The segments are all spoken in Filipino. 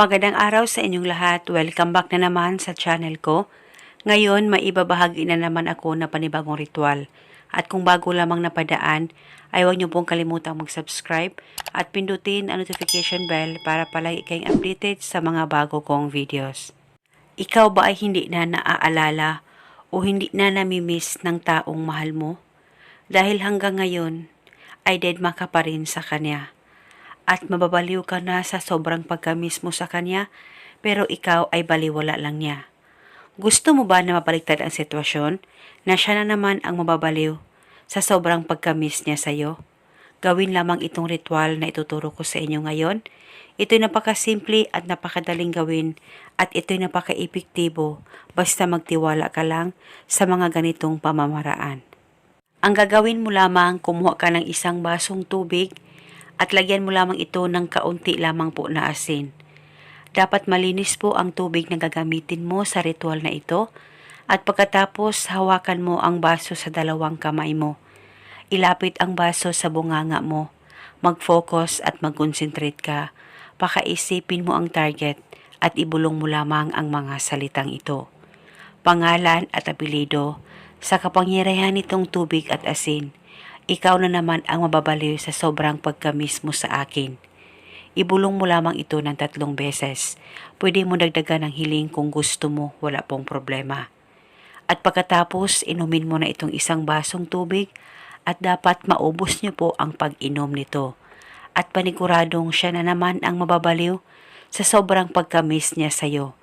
Magandang araw sa inyong lahat. Welcome back na naman sa channel ko. Ngayon, maibabahagi na naman ako na panibagong ritual. At kung bago lamang napadaan, ay huwag niyo pong kalimutang mag-subscribe at pindutin ang notification bell para palagi kayong updated sa mga bago kong videos. Ikaw ba ay hindi na naaalala o hindi na namimiss ng taong mahal mo? Dahil hanggang ngayon ay deadma ka pa rin sa kanya. At mababaliw ka na sa sobrang pagkamiss mo sa kanya, pero ikaw ay baliwala lang niya. Gusto mo ba na mabaliktad ang sitwasyon na siya na naman ang mababaliw sa sobrang pagkamiss niya sa'yo? Gawin lamang itong ritual na ituturo ko sa inyo ngayon. Ito'y napakasimple at napakadaling gawin at ito'y napaka-epektibo basta magtiwala ka lang sa mga ganitong pamamaraan. Ang gagawin mo lamang, kumuha ka ng isang basong tubig at lagyan mo lamang ito ng kaunti lamang po na asin. Dapat malinis po ang tubig na gagamitin mo sa ritual na ito at pagkatapos hawakan mo ang baso sa dalawang kamay mo. Ilapit ang baso sa bunganga mo. Mag-focus at mag-concentrate ka. Pakaisipin mo ang target at ibulong mo lamang ang mga salitang ito. Pangalan at apelido sa kapangyarihan nitong tubig at asin. Ikaw na naman ang mababaliw sa sobrang pagkamis mo sa akin. Ibulong mo lamang ito ng tatlong beses. Pwede mo dagdagan ng hiling kung gusto mo, wala pong problema. At pagkatapos, inumin mo na itong isang basong tubig at dapat maubos niyo po ang pag-inom nito. At paniguradong siya na naman ang mababaliw sa sobrang pagkamis niya sa iyo.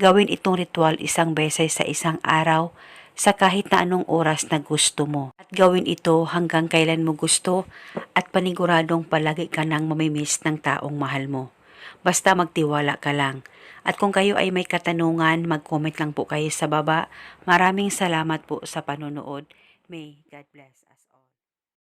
Gawin itong ritual isang beses sa isang araw sa kahit na anong oras na gusto mo. At gawin ito hanggang kailan mo gusto at paniguradong palagi ka nang mamimiss ng taong mahal mo. Basta magtiwala ka lang. At kung kayo ay may katanungan, mag-comment lang po kayo sa baba. Maraming salamat po sa panonood. May God bless us.